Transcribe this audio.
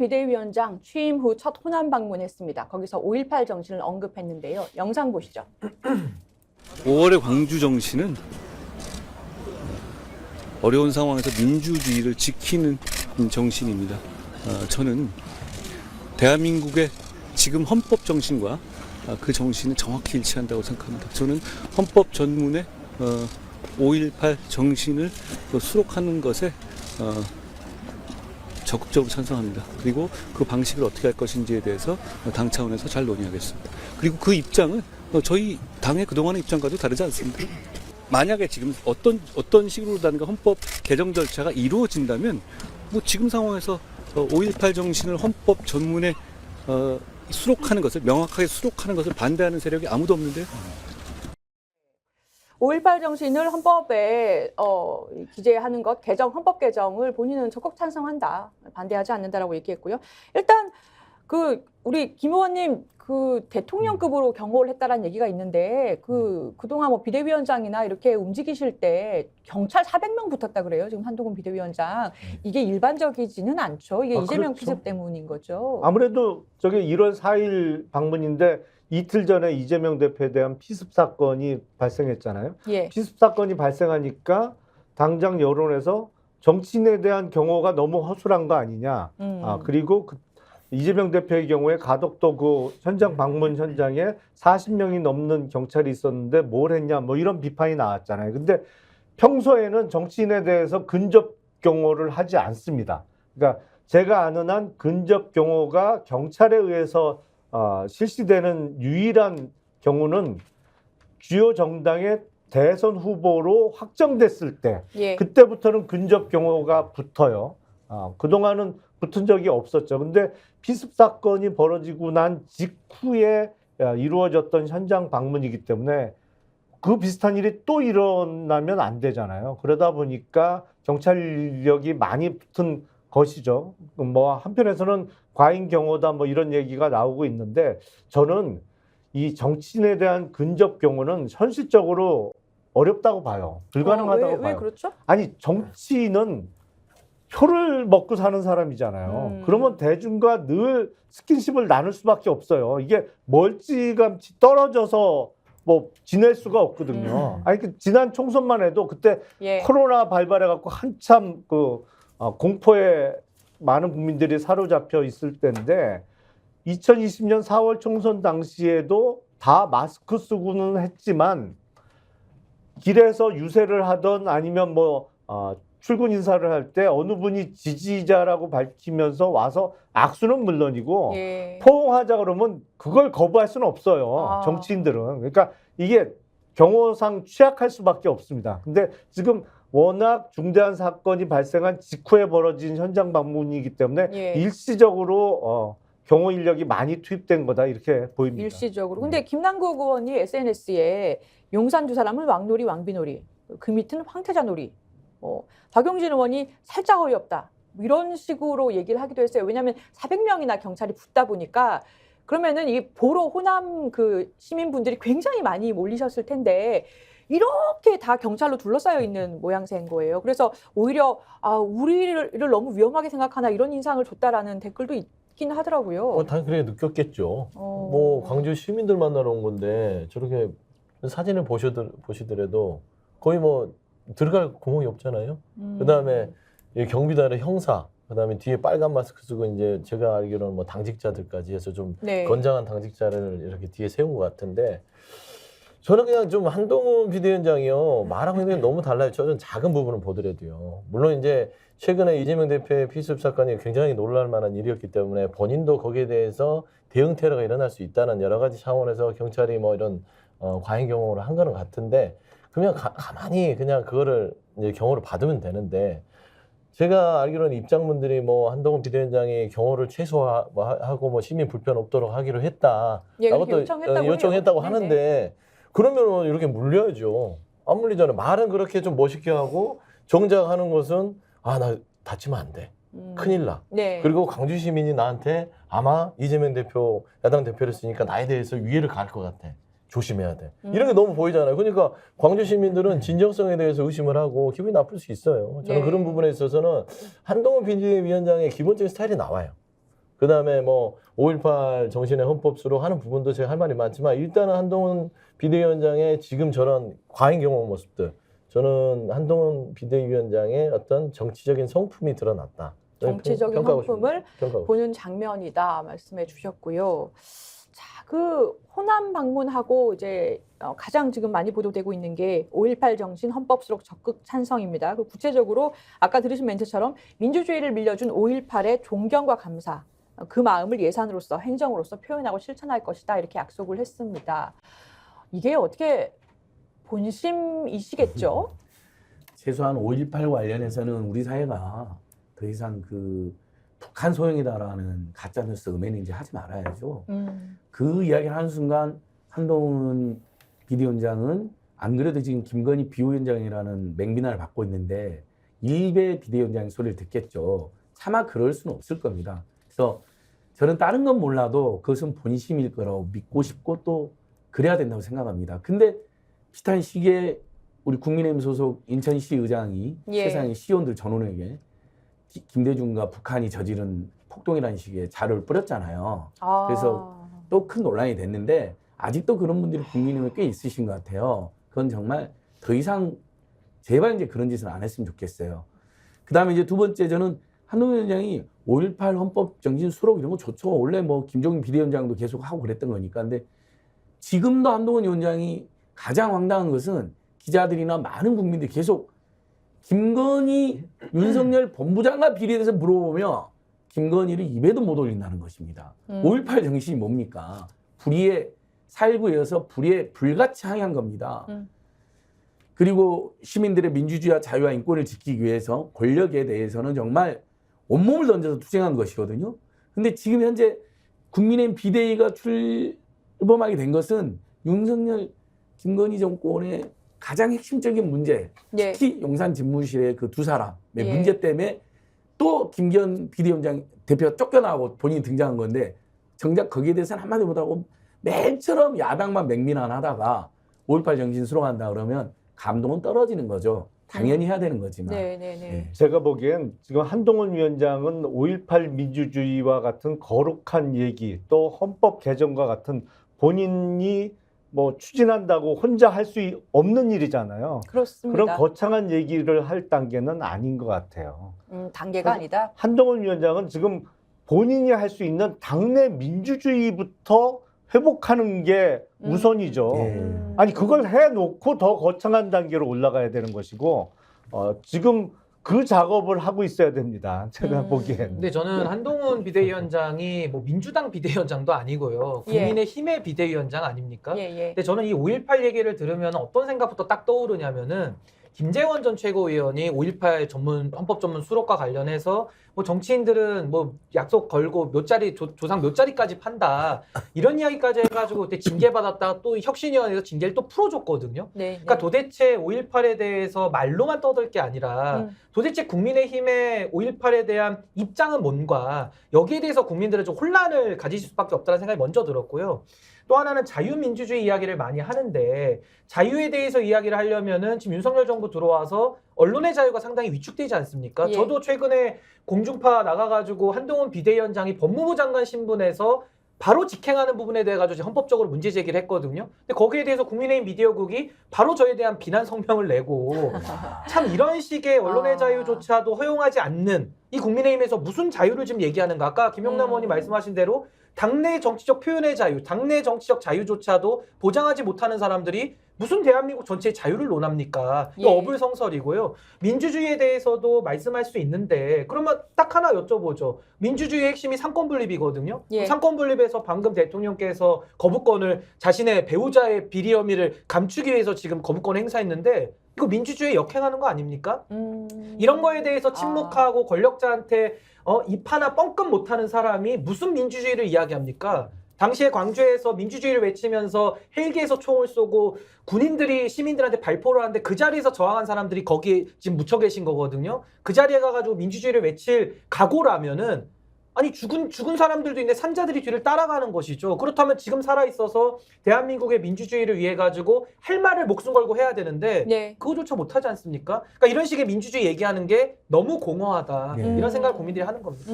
비대위원장 취임 후 첫 호남 방문했습니다. 거기서 5.18 정신을 언급했는데요. 영상 보시죠. 5월의 광주 정신은 어려운 상황에서 민주주의를 지키는 정신입니다. 어, 저는 대한민국의 지금 헌법 정신과 아, 그 정신은 정확히 일치한다고 생각합니다. 저는 헌법 전문에 5.18 정신을 어, 수록하는 것에 어, 적극적으로 찬성합니다. 그리고 그 방식을 어떻게 할 것인지에 대해서 당 차원에서 잘 논의하겠습니다. 그리고 그 입장은 어, 저희 당의 그동안의 입장과도 다르지 않습니다. 만약에 지금 어떤 어떤 식으로든가 헌법 개정 절차가 이루어진다면 뭐 지금 상황에서 5.18 정신을 헌법 전문에 어, 수록하는 것을 명확하게 수록하는 것을 반대하는 세력이 아무도 없는데요. 5.18 정신을 헌법에 어, 기재하는 것, 개정, 헌법 개정을 본인은 적극 찬성한다. 반대하지 않는다라고 얘기했고요. 일단 그 우리 김 의원님 그 대통령급으로 경호를 했다라는 얘기가 있는데 그 그동안 뭐 비대위원장이나 이렇게 움직이실 때 경찰 400명 붙었다 그래요. 지금 한동훈 비대위원장. 이게 일반적이지는 않죠. 이게 아, 이재명 그렇죠. 피습 때문인 거죠. 아무래도 저게 1월 4일 방문인데 이틀 전에 이재명 대표에 대한 피습 사건이 발생했잖아요. 예. 피습 사건이 발생하니까 당장 여론에서 정치인에 대한 경호가 너무 허술한 거 아니냐. 음. 아, 그리고 그 이재명 대표의 경우에 가덕도 그 현장 방문 현장에 40명이 넘는 경찰이 있었는데 뭘 했냐 뭐 이런 비판이 나왔잖아요. 근데 평소에는 정치인에 대해서 근접 경호를 하지 않습니다. 그러니까 제가 아는 한 근접 경호가 경찰에 의해서 어, 실시되는 유일한 경우는 주요 정당의 대선 후보로 확정됐을 때 예. 그때부터는 근접 경호가 붙어요. 아, 그동안은 붙은 적이 없었죠. 근데 피습 사건이 벌어지고 난 직후에 야, 이루어졌던 현장 방문이기 때문에 그 비슷한 일이 또 일어나면 안 되잖아요. 그러다 보니까 경찰력이 많이 붙은 것이죠. 뭐 한편에서는 과잉 경호다 뭐 이런 얘기가 나오고 있는데 저는 이 정치인에 대한 근접 경호는 현실적으로 어렵다고 봐요. 불가능하다고 어, 왜, 봐요. 왜 그렇죠? 아니 정치인은 표를 먹고 사는 사람이잖아요. 음. 그러면 대중과 늘 스킨십을 나눌 수밖에 없어요. 이게 멀찌감치 떨어져서 뭐 지낼 수가 없거든요. 음. 아니 그 지난 총선만 해도 그때 예. 코로나 발발해 갖고 한참 그 어, 공포에 많은 국민들이 사로잡혀 있을 때인데 2020년 4월 총선 당시에도 다 마스크 쓰고는 했지만 길에서 유세를 하던 아니면 뭐 어, 출근 인사를 할 때 어느 분이 지지자라고 밝히면서 와서 악수는 물론이고 예. 포옹하자 그러면 그걸 거부할 수는 없어요. 아. 정치인들은. 그러니까 이게 경호상 취약할 수밖에 없습니다. 근데 지금 워낙 중대한 사건이 발생한 직후에 벌어진 현장 방문이기 때문에 예. 일시적으로 어, 경호 인력이 많이 투입된 거다 이렇게 보입니다. 일시적으로. 근데 김남국 의원이 SNS에 용산 두 사람은 왕놀이, 왕비놀이, 그 밑은 황태자놀이. 어, 박용진 의원이 살짝 어이없다. 뭐 이런 식으로 얘기를 하기도 했어요. 왜냐하면 400명이나 경찰이 붙다 보니까 그러면은 이 보러 호남 그 시민분들이 굉장히 많이 몰리셨을 텐데 이렇게 다 경찰로 둘러싸여 있는 모양새인 거예요. 그래서 오히려 아 우리를 너무 위험하게 생각하나 이런 인상을 줬다라는 댓글도 있긴 하더라고요. 어, 당연히 그렇게 느꼈겠죠. 어. 뭐 광주 시민들 만나러 온 건데 저렇게 사진을 보시더, 보시더라도 거의 뭐 들어갈 구멍이 없잖아요. 음. 그다음에 이 경비단의 형사, 그다음에 뒤에 빨간 마스크 쓰고 이제 제가 알기로는 뭐 당직자들까지 해서 좀 네. 건장한 당직자를 이렇게 뒤에 세운 것 같은데 저는 그냥 좀 한동훈 비대위원장이요 말하고 있는 게 너무 달라요. 저는 작은 부분을 보더라도요. 물론 이제 최근에 이재명 대표의 피습 사건이 굉장히 놀랄 만한 일이었기 때문에 본인도 거기에 대해서 대응 테러가 일어날 수 있다는 여러 가지 차원에서 경찰이 뭐 이런 어, 과잉 경호를 한 거는 같은데 그냥 가, 가만히 그냥 그거를 이제 경호를 받으면 되는데 제가 알기로는 입장문들이 뭐 한동훈 비대위원장이 경호를 최소화하고 뭐 시민 불편 없도록 하기로 했다. 예, 라고 그렇게 또 요청했다고 어, 요청했다고. 하는데 그러면 이렇게 물려야죠. 안 물리잖아요. 말은 그렇게 좀 멋있게 하고 정작 하는 것은 아 나 다치면 안 돼. 음. 큰일 나. 네. 그리고 광주 시민이 나한테 아마 이재명 대표 야당 대표를 쓰니까 나에 대해서 위해를 가할 것 같아. 조심해야 돼. 음. 이런 게 너무 보이잖아요. 그러니까 광주 시민들은 진정성에 대해서 의심을 하고 기분이 나쁠 수 있어요. 저는 네. 그런 부분에 있어서는 한동훈 비대위원장의 기본적인 스타일이 나와요. 그 다음에 뭐 5.18 정신의 헌법수로 하는 부분도 제가 할 말이 많지만 일단은 한동훈 비대위원장의 지금 저런 과잉 경험 모습들 저는 한동훈 비대위원장의 어떤 정치적인 성품이 드러났다. 정치적인 성품을 보는 장면이다 말씀해 주셨고요. 자, 그 호남 방문하고 이제 어, 가장 지금 많이 보도되고 있는 게 5.18 정신 헌법 수록 적극 찬성입니다. 그 구체적으로 아까 들으신 멘트처럼 민주주의를 밀려준 5.18의 존경과 감사, 어, 그 마음을 예산으로서 행정으로서 표현하고 실천할 것이다 이렇게 약속을 했습니다. 이게 어떻게 본심이시겠죠? 최소한 5.18 관련해서는 우리 사회가 더 이상 그 북한 소용이다라는 가짜 뉴스 음해는 이제 하지 말아야죠. 음, 그 이야기를 하는 순간 한동훈 비대위원장은 안 그래도 지금 김건희 비호위원장이라는 맹비난을 받고 있는데 일베 비대위원장의 소리를 듣겠죠. 차마 그럴 수는 없을 겁니다. 그래서 저는 다른 건 몰라도 그것은 본심일 거라고 믿고 싶고 또 그래야 된다고 생각합니다. 근데 비슷한 시기에 우리 국민의힘 소속 인천시 의장이 예. 세상의 시의원들 전원에게 기- 김대중과 북한이 저지른 폭동이라는 식의 자료를 뿌렸잖아요. 아, 그래서 또 큰 논란이 됐는데 아직도 그런 분들이 국민의힘에 꽤 있으신 것 같아요. 그건 정말 더 이상 제발 이제 그런 짓은 안 했으면 좋겠어요. 그 다음에 이제 두 번째 저는 한동훈 위원장이 5.18 헌법 정신 수록 이런 거 좋죠. 원래 뭐 김종인 비대위원장도 계속 하고 그랬던 거니까. 근데 지금도 한동훈 위원장이 가장 황당한 것은 기자들이나 많은 국민들이 계속 김건희 윤석열 본부장과 비례돼서 물어보면 김건희를 입에도 못 올린다는 것입니다. 음. 5.18 정신이 뭡니까? 불의의 살구여서 불의에 불같이 항의한 겁니다. 음. 그리고 시민들의 민주주의와 자유와 인권을 지키기 위해서 권력에 대해서는 정말 온몸을 던져서 투쟁한 것이거든요. 근데 지금 현재 국민의힘 비대위가 출범하게 된 것은 윤석열, 김건희 정권의 가장 핵심적인 문제, 예. 특히 용산 집무실의 그 두 사람의 예. 문제 때문에 또 김기현 비대위원장 대표가 쫓겨나고 본인이 등장한 건데 정작 거기에 대해서는 한마디 못하고 맨처럼 야당만 맹비난하다가 5.18 정신 수록한다 그러면 감동은 떨어지는 거죠. 당연히 해야 되는 거지만. 네, 네, 네. 예. 제가 보기엔 지금 한동훈 위원장은 5.18 민주주의와 같은 거룩한 얘기 또 헌법 개정과 같은 본인이 뭐 추진한다고 혼자 할 수 없는 일이잖아요. 그렇습니다. 그런 거창한 얘기를 할 단계는 아닌 것 같아요. 음, 단계가 아니다. 한동훈 위원장은 지금 본인이 할 수 있는 당내 민주주의부터 회복하는 게 음. 우선이죠. 예. 음. 아니 그걸 해놓고 더 거창한 단계로 올라가야 되는 것이고 어, 지금 그 작업을 하고 있어야 됩니다. 제가 음. 보기엔. 근데 저는 한동훈 비대위원장이 뭐 민주당 비대위원장도 아니고요. 예. 국민의힘의 비대위원장 아닙니까? 예, 예. 근데 저는 이 5.18 얘기를 들으면 어떤 생각부터 딱 떠오르냐면은 김재원 전 최고위원이 5.18 전문 헌법 전문 수록과 관련해서 뭐 정치인들은 뭐 약속 걸고 몇 자리 조, 조상 몇 자리까지 판다 이런 이야기까지 해가지고 그때 징계 받았다가 또 혁신위원회에서 징계를 또 풀어줬거든요. 네. 그러니까 도대체 5.18에 대해서 말로만 떠들 게 아니라 음. 도대체 국민의힘의 5.18에 대한 입장은 뭔가 여기에 대해서 국민들은 좀 혼란을 가지실 수밖에 없다는 생각이 먼저 들었고요. 또 하나는 자유민주주의 이야기를 많이 하는데 자유에 대해서 이야기를 하려면은 지금 윤석열 정부 들어와서 언론의 자유가 상당히 위축되지 않습니까? 예. 저도 최근에 공중파 나가가지고 한동훈 비대위원장이 법무부 장관 신분에서 바로 직행하는 부분에 대해 가지고 헌법적으로 문제 제기를 했거든요. 근데 거기에 대해서 국민의힘 미디어국이 바로 저에 대한 비난 성명을 내고 참 이런 식의 언론의 아. 자유조차도 허용하지 않는 이 국민의힘에서 무슨 자유를 지금 얘기하는가? 아까 김용남 음. 의원이 말씀하신 대로 당내 정치적 표현의 자유, 당내 정치적 자유조차도 보장하지 못하는 사람들이 무슨 대한민국 전체의 자유를 논합니까? 예. 어불성설이고요. 민주주의에 대해서도 말씀할 수 있는데 그러면 딱 하나 여쭤보죠. 민주주의의 핵심이 상권 분립이거든요. 예. 상권 분립에서 방금 대통령께서 거부권을 자신의 배우자의 비리 혐의를 감추기 위해서 지금 거부권 행사했는데 이거 민주주의에 역행하는 거 아닙니까? 음. 이런 거에 대해서 침묵하고 권력자한테 어, 입 하나 뻥끗 못하는 사람이 무슨 민주주의를 이야기합니까? 당시에 광주에서 민주주의를 외치면서 헬기에서 총을 쏘고 군인들이 시민들한테 발포를 하는데 그 자리에서 저항한 사람들이 거기에 지금 묻혀 계신 거거든요. 그 자리에 가가지고 민주주의를 외칠 각오라면은 아니 죽은 죽은 사람들도 있는데 산자들이 뒤를 따라가는 것이죠. 그렇다면 지금 살아 있어서 대한민국의 민주주의를 위해 가지고 할 말을 목숨 걸고 해야 되는데 네. 그거조차 못 하지 않습니까? 그러니까 이런 식의 민주주의 얘기하는 게 너무 공허하다 네. 이런 생각을 국민들이 하는 겁니다.